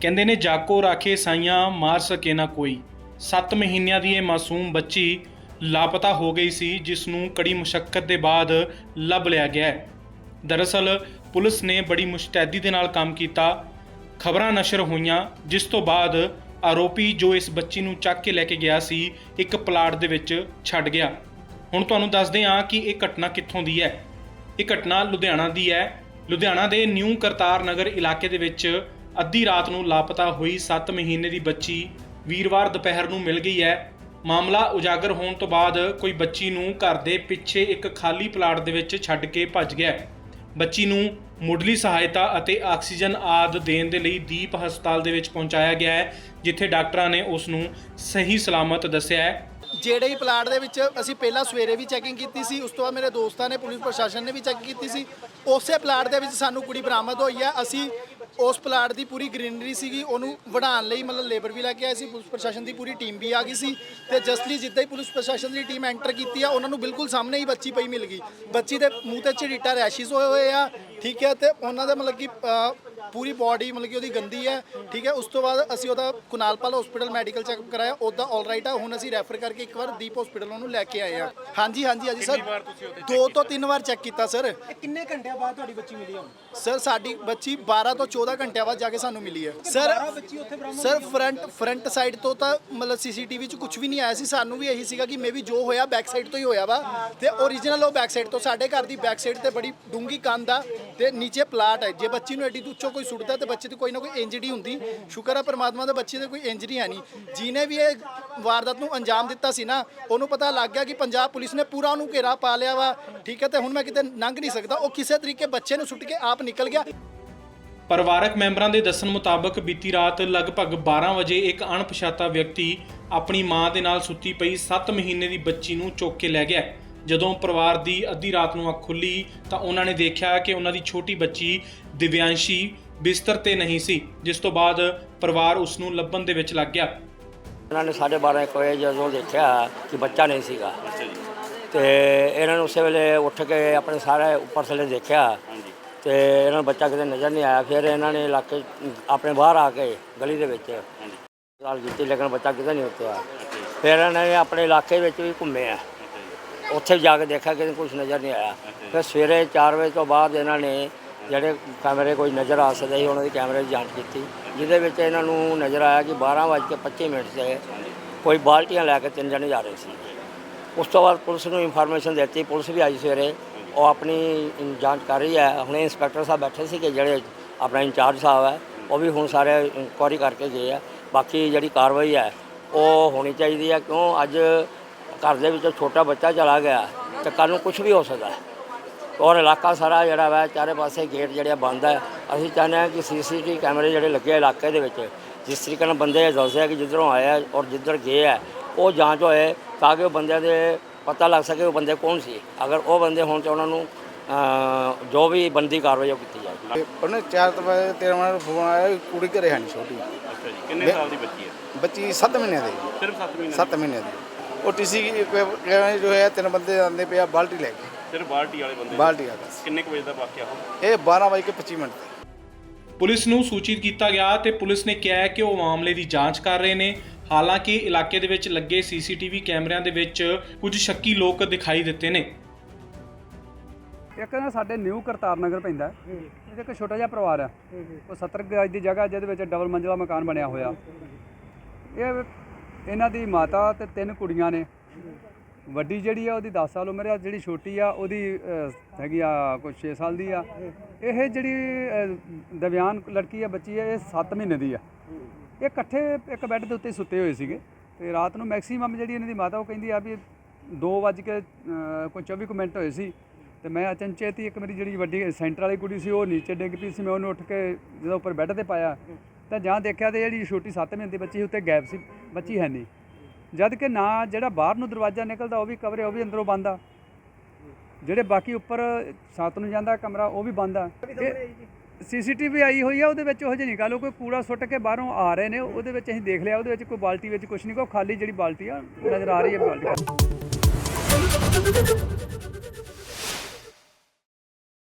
ਕਹਿੰਦੇ ਨੇ, ਜਾਕੋ ਰਾਖੇ ਸਾਈਆਂ, ਮਾਰ ਸਕੇ ਨਾ ਕੋਈ। 7 ਮਹੀਨਿਆਂ ਦੀ ਇਹ ਮਾਸੂਮ ਬੱਚੀ ਲਾਪਤਾ ਹੋ ਗਈ ਸੀ, ਜਿਸ ਨੂੰ ਕੜੀ ਮੁਸ਼ਕਲ ਦੇ ਬਾਅਦ ਲੱਭ ਲਿਆ ਗਿਆ ਹੈ। ਦਰਅਸਲ, ਪੁਲਿਸ ਨੇ ਬੜੀ ਮੁਸ਼ਤੈਦੀ ਦੇ ਨਾਲ ਕੰਮ ਕੀਤਾ। ਖਬਰਾਂ ਨਸ਼ਰ ਹੋਈਆਂ, ਜਿਸ ਤੋਂ ਬਾਅਦ ਆਰੋਪੀ ਜੋ ਇਸ ਬੱਚੀ ਨੂੰ ਚੱਕ ਕੇ ਲੈ ਕੇ ਗਿਆ ਸੀ, ਇੱਕ ਪਲਾਟ ਦੇ ਵਿੱਚ ਛੱਡ ਗਿਆ। ਹੁਣ ਤੁਹਾਨੂੰ ਦੱਸਦੇ ਹਾਂ ਕਿ ਇਹ ਘਟਨਾ ਕਿੱਥੋਂ ਦੀ ਹੈ। ਇਹ ਘਟਨਾ ਲੁਧਿਆਣਾ ਦੀ ਹੈ। ਲੁਧਿਆਣਾ ਦੇ ਨਿਊ ਕਰਤਾਰ ਨਗਰ ਇਲਾਕੇ ਦੇ ਵਿੱਚ ਅੱਧੀ ਰਾਤ ਨੂੰ ਲਾਪਤਾ ਹੋਈ 7 ਮਹੀਨੇ ਦੀ ਬੱਚੀ ਵੀਰਵਾਰ ਦੁਪਹਿਰ ਨੂੰ ਮਿਲ ਗਈ ਹੈ। ਮਾਮਲਾ ਉਜਾਗਰ ਹੋਣ ਤੋਂ ਬਾਅਦ ਕੋਈ ਬੱਚੀ ਨੂੰ ਘਰ ਦੇ ਪਿੱਛੇ ਇੱਕ ਖਾਲੀ ਪਲਾਟ ਦੇ ਵਿੱਚ ਛੱਡ ਕੇ ਭੱਜ ਗਿਆ ਬੱਚੀ ਨੂੰ ਮੁੱਢਲੀ ਸਹਾਇਤਾ ਅਤੇ ਆਕਸੀਜਨ ਆਦ ਦੇਣ ਦੇ ਲਈ ਦੀਪ ਹਸਪਤਾਲ ਦੇ ਵਿੱਚ ਪਹੁੰਚਾਇਆ ਗਿਆ ਹੈ, ਜਿੱਥੇ ਡਾਕਟਰਾਂ ਨੇ ਉਸ ਨੂੰ ਸਹੀ ਸਲਾਮਤ ਦੱਸਿਆ ਹੈ। ਜਿਹੜੇ ਹੀ ਪਲਾਟ ਦੇ ਵਿੱਚ ਅਸੀਂ ਪਹਿਲਾਂ ਸਵੇਰੇ ਵੀ ਚੈਕਿੰਗ ਕੀਤੀ ਸੀ, ਉਸ ਤੋਂ ਬਾਅਦ ਮੇਰੇ ਦੋਸਤਾਂ ਨੇ, ਪੁਲਿਸ ਪ੍ਰਸ਼ਾਸਨ ਨੇ ਵੀ ਚੈੱਕ ਕੀਤੀ ਸੀ। ਉਸੇ ਪਲਾਟ ਦੇ ਵਿੱਚ ਸਾਨੂੰ ਕੁੜੀ ਬਰਾਮਦ ਹੋਈ ਹੈ। ਅਸੀਂ ਉਸ ਪਲਾਟ ਦੀ ਪੂਰੀ ਗ੍ਰੀਨਰੀ ਸੀਗੀ, ਉਹਨੂੰ ਵਢਾਉਣ ਲਈ ਮਤਲਬ ਲੇਬਰ ਵੀ ਲੈ ਕੇ ਆਏ ਸੀ, ਪੁਲਿਸ ਪ੍ਰਸ਼ਾਸਨ ਦੀ ਪੂਰੀ ਟੀਮ ਵੀ ਆ ਗਈ ਸੀ ਤੇ ਜਸਟਲੀ ਜਿੱਦਾਂ ਹੀ ਪੁਲਿਸ ਪ੍ਰਸ਼ਾਸਨ ਦੀ ਟੀਮ ਐਂਟਰ ਕੀਤੀ ਆ, ਉਹਨਾਂ ਨੂੰ ਬਿਲਕੁਲ ਸਾਹਮਣੇ ਹੀ ਬੱਚੀ ਪਈ ਮਿਲ ਗਈ। ਬੱਚੀ ਦੇ ਮੂੰਹ ਤੇ ਝਰੀਟਾ ਰੈਸ਼ਿਸ ਹੋਏ ਹੋਏ ਆ, ਠੀਕ ਹੈ ਤੇ ਉਹਨਾਂ ਦਾ ਮਤਲਬ ਕਿ ਪੂਰੀ ਬਾਡੀ ਮਤਲਬ ਕਿ ਉਹਦੀ ਗੰਦੀ ਹੈ ਠੀਕ ਹੈ? ਉਸ ਤੋਂ ਬਾਅਦ ਅਸੀਂ ਉਹਦਾ ਕੁਨਾਲਪਾਲ ਹਸਪੀਟਲ ਮੈਡੀਕਲ ਚੈੱਕਅਪ ਕਰਾਇਆ ਉਹਦਾ ਆਲ ਰਾਈਟ ਆ। ਹੁਣ ਅਸੀਂ ਰੈਫਰ ਕਰਕੇ ਇੱਕ ਵਾਰ ਦੀਪ ਹਸਪੀਟਲ ਉਹਨੂੰ ਲੈ ਕੇ ਆਏ ਆ। ਹਾਂਜੀ ਹਾਂਜੀ ਹਾਂਜੀ ਸਰ। ਦੋ ਤੋਂ ਤਿੰਨ ਵਾਰ ਚੈੱਕ ਕੀਤਾ ਸਰ। ਕਿੰਨੇ ਘੰਟਿਆਂ ਬਾਅਦ ਤੁਹਾਡੀ ਬੱਚੀ ਮਿਲੀ ਹੁਣ? ਸਰ ਸਾਡੀ ਬੱਚੀ 12 ਤੋਂ 14 ਘੰਟਿਆਂ ਬਾਅਦ ਜਾ ਕੇ ਸਾਨੂੰ ਮਿਲੀ ਹੈ। ਸਰ ਬੱਚੀ ਉੱਥੇ ਬਰਾਮਦ ਸਰ ਫਰੰਟ ਫਰੰਟ ਸਾਈਡ ਤੋਂ ਤਾਂ ਮਤਲਬ ਸੀਸੀਟੀਵੀ 'ਚ ਕੁਝ ਵੀ ਨਹੀਂ ਆਇਆ ਸੀ। ਸਾਨੂੰ ਵੀ ਇਹੀ ਸੀਗਾ ਕਿ ਮੇਬੀ ਜੋ ਹੋਇਆ ਬੈਕ ਸਾਈਡ ਤੋਂ ਹੀ ਹੋਇਆ ਵਾ। ਤੇ ਓਰੀਜਨਲ ਉਹ ਬੈਕ ਸਾਈਡ ਤੋਂ ਸਾਡੇ ਘਰ ਦੀ ਬੈਕ ਸਾਈਡ ਤੇ ਬੜੀ ਡੂੰਗੀ ਕੰਧ ਆ ਤੇ ਨੀਚੇ ਪਲਾਟ ਹੈ। ਜੇ ਬੱਚੀ ਨੂੰ ਐਡੀ ਉੱਚੋਂ ਕੋਈ ਸੁੱਟਦਾ ਤੇ ਬੱਚੇ ਤੇ ਕੋਈ ਨਾ ਕੋਈ ਇੰਜਰੀ ਹੁੰਦੀ। ਸ਼ੁਕਰ ਹੈ ਪਰਮਾਤਮਾ ਦਾ ਬੱਚੇ ਤੇ ਕੋਈ ਇੰਜਰੀ ਹੈ ਨਹੀਂ। ਜਿਹਨੇ ਵੀ ਇਹ ਵਾਰਦਾਤ ਨੂੰ ਅੰਜਾਮ ਦਿੱਤਾ ਸੀ ਨਾ, ਉਹਨੂੰ ਪਤਾ ਲੱਗ ਗਿਆ ਕਿ ਪੰਜਾਬ ਪੁਲਿਸ ਨੇ ਪੂਰਾ ਉਹਨੂੰ ਘੇਰਾ ਪਾ ਲਿਆ ਵਾ। ਠੀਕ ਹੈ, ਤੇ ਹੁਣ ਮੈਂ ਕਿਤੇ ਲੰਘ ਨਹੀਂ ਸਕਦਾ। ਉਹ ਕਿਸੇ ਤਰੀਕੇ ਬੱਚੇ ਨੂੰ ਸੁੱਟ ਕੇ ਆਪ ਨਿਕਲ ਗਿਆ। ਪਰਿਵਾਰਕ ਮੈਂਬਰਾਂ ਦੇ ਦੱਸਣ ਮੁਤਾਬਕ ਬੀਤੀ ਰਾਤ ਲਗਭਗ 12 ਵਜੇ ਇੱਕ ਅਣਪਛਾਤਾ ਵਿਅਕਤੀ ਆਪਣੀ ਮਾਂ ਦੇ ਨਾਲ ਸੁੱਤੀ ਪਈ। 7 ਮਹੀਨੇ ਦੀ ਬੱਚੀ ਨੂੰ ਚੁੱਕ ਕੇ ਲੈ ਗਿਆ। ਜਦੋਂ ਪਰਿਵਾਰ ਦੀ ਅੱਧੀ ਰਾਤ ਨੂੰ ਅੱਖ ਖੁੱਲੀ ਤਾਂ ਉਹਨਾਂ ਨੇ ਦੇਖਿਆ ਕਿ ਉਹਨਾਂ ਦੀ ਛੋਟੀ ਬੱਚੀ ਦਿਵਿਆਂਸ਼ੀ ਬਿਸਤਰ ਤੇ ਨਹੀਂ ਸੀ ਜਿਸ ਤੋਂ ਬਾਅਦ ਪਰਿਵਾਰ ਉਸ ਨੂੰ ਲੱਭਣ ਦੇ ਵਿੱਚ ਲੱਗ ਗਿਆ। ਇਹਨਾਂ ਨੇ 12:30 ਇੱਕ ਵਜੇ ਜਦੋਂ ਦੇਖਿਆ ਕਿ ਬੱਚਾ ਨਹੀਂ ਸੀਗਾ ਤੇ ਇਹਨਾਂ ਨੇ ਉਸੇ ਵੇਲੇ ਉੱਠ ਕੇ ਆਪਣੇ ਸਾਰੇ ਉੱਪਰ ਥੱਲੇ ਦੇਖਿਆ ਤੇ ਇਹਨਾਂ ਨੂੰ ਬੱਚਾ ਕਿਤੇ ਨਜ਼ਰ ਨਹੀਂ ਆਇਆ। ਫਿਰ ਇਹਨਾਂ ਨੇ ਇਲਾਕੇ ਆਪਣੇ ਬਾਹਰ ਆ ਕੇ ਗਲੀ ਦੇ ਵਿੱਚ ਗੱਲ ਕੀਤੀ ਲੇਕਿਨ ਬੱਚਾ ਕਿਤੇ ਨਹੀਂ ਉੱਤਿਆ ਫਿਰ ਇਹਨਾਂ ਨੇ ਆਪਣੇ ਇਲਾਕੇ ਵਿੱਚ ਵੀ ਘੁੰਮੇ ਆ। ਉੱਥੇ ਜਾ ਕੇ ਦੇਖਿਆ ਕਿ ਕੁਝ ਨਜ਼ਰ ਨਹੀਂ ਆਇਆ। ਫਿਰ ਸਵੇਰੇ 4 ਵਜੇ ਤੋਂ ਬਾਅਦ ਇਹਨਾਂ ਨੇ ਜਿਹੜੇ ਕੈਮਰੇ ਕੋਈ ਨਜ਼ਰ ਆ ਸਕਦੇ ਸੀ, ਉਹਨਾਂ ਦੀ ਕੈਮਰੇ ਦੀ ਜਾਂਚ ਕੀਤੀ, ਜਿਹਦੇ ਵਿੱਚ ਇਹਨਾਂ ਨੂੰ ਨਜ਼ਰ ਆਇਆ ਕਿ 12:25 ਮਿੰਟ ਤੇ ਕੋਈ ਬਾਲਟੀਆਂ ਲੈ ਕੇ ਤਿੰਨ ਜਣੇ ਜਾ ਰਹੇ ਸੀ। ਉਸ ਤੋਂ ਬਾਅਦ ਪੁਲਿਸ ਨੂੰ ਇਨਫੋਰਮੇਸ਼ਨ ਦਿੱਤੀ, ਪੁਲਿਸ ਵੀ ਆਈ ਸਵੇਰੇ, ਉਹ ਆਪਣੀ ਜਾਂਚ ਕਰ ਰਹੀ ਹੈ। ਹੁਣੇ ਇੰਸਪੈਕਟਰ ਸਾਹਿਬ ਬੈਠੇ ਸੀ ਕਿ ਜਿਹੜੇ ਆਪਣਾ ਇੰਚਾਰਜ ਸਾਹਿਬ ਹੈ, ਉਹ ਵੀ ਹੁਣ ਸਾਰੇ ਇਨਕੁਆਰੀ ਕਰਕੇ ਗਏ ਆ। ਬਾਕੀ ਜਿਹੜੀ ਕਾਰਵਾਈ ਹੈ, ਉਹ ਹੋਣੀ ਚਾਹੀਦੀ ਹੈ, ਕਿਉਂ ਅੱਜ ਘਰ ਦੇ ਵਿੱਚ ਛੋਟਾ ਬੱਚਾ ਚਲਾ ਗਿਆ ਤੇ ਕੱਲ ਨੂੰ ਕੁਝ ਵੀ ਹੋ ਸਕਦਾ ਹੈ। ਔਰ ਇਲਾਕਾ ਸਾਰਾ ਜਿਹੜਾ ਵਾ ਚਾਰੇ ਪਾਸੇ ਗੇਟ ਜਿਹੜੇ ਬੰਦ ਹੈ ਅਸੀਂ ਚਾਹੁੰਦੇ ਹਾਂ ਕਿ ਸੀਸੀਟੀਵੀ ਕੈਮਰੇ ਜਿਹੜੇ ਲੱਗੇ ਇਲਾਕੇ ਦੇ ਵਿੱਚ ਜਿਸ ਤਰੀਕੇ ਨਾਲ ਬੰਦੇ ਦੱਸਦੇ ਆ ਕਿ ਜਿੱਧਰੋਂ ਆਏ ਆ ਔਰ ਜਿੱਧਰ ਗਏ ਆ ਉਹ ਜਾਂਚ ਹੋਏ ਤਾਂ ਕਿ ਉਹ ਬੰਦਿਆਂ ਦੇ ਪਤਾ ਲੱਗ ਸਕੇ ਉਹ ਬੰਦੇ ਕੌਣ ਸੀ। ਅਗਰ ਉਹ ਬੰਦੇ ਹੋਣ ਤਾਂ ਉਹਨਾਂ ਨੂੰ ਜੋ ਵੀ ਬੰਦੀ ਕਾਰਵਾਈ ਉਹ ਕੀਤੀ ਤੇ ਉਹਨੇ ਚਾਰ ਤੋਂ ਵਜੇ ਤੇਰਾਂ ਮਿੰਟ ਨੂੰ ਫੋਨ ਆਇਆ ਕੁੜੀ ਘਰੇ ਹੈ ਨਹੀਂ ਛੋਟੀ। ਅੱਛਾ ਜੀ ਕਿੰਨੇ ਸਾਲ ਦੀ ਬੱਚੀ ਹੈ? ਬੱਚੀ 7 ਮਹੀਨਿਆਂ ਦੀ। ਸਿਰਫ 7 ਮਹੀਨੇ 7 ਮਹੀਨਿਆਂ ਦੀ। ਉਹ ਟੀਸੀ ਜੋ ਹੈ ਤਿੰਨ ਬੰਦੇ ਆਂਦੇ ਪਿਆ ਬਾਲਟੀ ਲੈ ਕੇ। ਸਿਰਫ ਬਾਲਟੀ ਵਾਲੇ ਬੰਦੇ ਬਾਲਟੀ ਆ ਬਸ ਕਿੰਨੇ ਕੁ ਵਜੇ ਦਾ ਵਾਕਿਆ ਹੋ ਇਹ 12 ਵਜੇ ਕੇ 25 ਮਿੰਟ। ਤੇ ਪੁਲਿਸ ਨੂੰ ਸੂਚਿਤ ਕੀਤਾ ਗਿਆ ਤੇ ਪੁਲਿਸ ਨੇ ਕਿਹਾ ਹੈ ਕਿ ਉਹ ਮਾਮਲੇ ਦੀ ਜਾਂਚ ਕਰ ਰਹੇ ਨੇ। ਹਾਲਾਂਕਿ ਇਲਾਕੇ ਦੇ ਵਿੱਚ ਲੱਗੇ ਸੀਸੀਟੀਵੀ ਕੈਮਰਿਆਂ ਦੇ ਵਿੱਚ ਕੁਝ ਸ਼ੱਕੀ ਲੋਕ ਦਿਖਾਈ ਦਿੱਤੇ ਨੇ। ਇੱਕ ਨਾ ਸਾਡੇ ਨਿਊ ਕਰਤਾਰ ਨਗਰ ਪੈਂਦਾ ਹੈ। ਇਹਦੇ ਇੱਕ ਛੋਟਾ ਜਿਹਾ ਪਰਿਵਾਰ ਹੈ। ਉਹ 70 ਗਜ ਦੀ ਜਗ੍ਹਾ ਜਿਹਦੇ ਵਿੱਚ ਡਬਲ ਮੰਜ਼ਲਾ ਮਕਾਨ ਬਣਿਆ ਹੋਇਆ। ਇਹ ਇਹਨਾਂ ਦੀ ਮਾਤਾ ਤੇ ਤਿੰਨ ਕੁੜੀਆਂ ਨੇ। ਵੱਡੀ ਜਿਹੜੀ ਆ ਉਹਦੀ 10 ਸਾਲ ਉਮਰ ਆ ਜਿਹੜੀ ਛੋਟੀ ਆ ਉਹਦੀ ਅਹ, ਹੈਗੀ ਆ ਕੋਈ 6 ਸਾਲ ਦੀ ਆ। ਇਹ ਜਿਹੜੀ ਅਹ, ਦਿਵਿਆਨ ਲੜਕੀ ਆ ਬੱਚੀ ਆ ਇਹ 7 ਮਹੀਨੇ ਦੀ ਆ। ਇਹ ਇਕੱਠੇ ਇੱਕ ਬੈੱਡ ਦੇ ਉੱਤੇ ਸੁੱਤੇ ਹੋਏ ਸੀਗੇ। ਤੇ ਰਾਤ ਨੂੰ ਮੈਕਸਿਮਮ ਜਿਹੜੀ ਇਹਨਾਂ ਦੀ ਮਾਤਾ ਉਹ ਕਹਿੰਦੀ ਆ ਵੀ 2 ਵੱਜ ਕੇ ਅਹ, ਕੋਈ 24 ਕੁ ਮਿੰਟ ਹੋਏ ਸੀ। ਤੇ ਮੈਂ ਅਚਨਚੇਤ ਹੀ ਇੱਕ ਮੇਰੀ ਜਿਹੜੀ ਵੱਡੀ ਸੈਂਟਰ ਵਾਲੀ ਕੁੜੀ ਸੀ ਉਹ ਨੀਚੇ ਡਿੱਗ ਪਈ ਸੀ। ਮੈਂ ਉਹਨੂੰ ਉੱਠ ਕੇ ਜਦੋਂ ਉੱਪਰ ਬੈੱਡ ਤੇ ਪਾਇਆ ਤਾਂ ਜਾਂ ਦੇਖਿਆ ਤੇ ਜਿਹੜੀ ਛੋਟੀ 7 ਮਹੀਨੇ ਦੀ ਬੱਚੀ ਸੀ ਉੱਤੇ ਗੈਪ ਸੀ। ਬੱਚੀ ਹੈ ਨਹੀਂ। ਜਦ ਕਿ ਨਾ ਜਿਹੜਾ ਬਾਹਰ ਨੂੰ ਦਰਵਾਜ਼ਾ ਨਿਕਲਦਾ ਉਹ ਵੀ ਕਵਰੇ ਉਹ ਵੀ ਅੰਦਰੋਂ ਬੰਦ ਆ। ਜਿਹੜੇ ਬਾਕੀ ਉੱਪਰ ਸੱਤ ਨੂੰ ਜਾਂਦਾ ਕਮਰਾ ਉਹ ਵੀ ਬੰਦ ਆ। ਸੀਸੀਟੀਵੀ ਆਈ ਹੋਈ ਆ ਉਹਦੇ ਵਿੱਚ ਉਹ ਜਿਹੀ ਨਹੀਂ ਗੱਲ ਕੋਈ ਕੂੜਾ ਸੁੱਟ ਕੇ ਬਾਹਰੋਂ ਆ ਰਹੇ ਨੇ ਉਹਦੇ ਵਿੱਚ ਅਸੀਂ ਦੇਖ ਲਿਆ ਉਹਦੇ ਵਿੱਚ ਕੋਈ ਬਾਲਟੀ ਵਿੱਚ ਕੁਝ ਨਹੀਂ ਕੋ ਖਾਲੀ ਜਿਹੜੀ ਬਾਲਟੀ ਆ ਨਜ਼ਰ ਆ ਰਹੀ ਹੈ ਬਾਲਟੀ।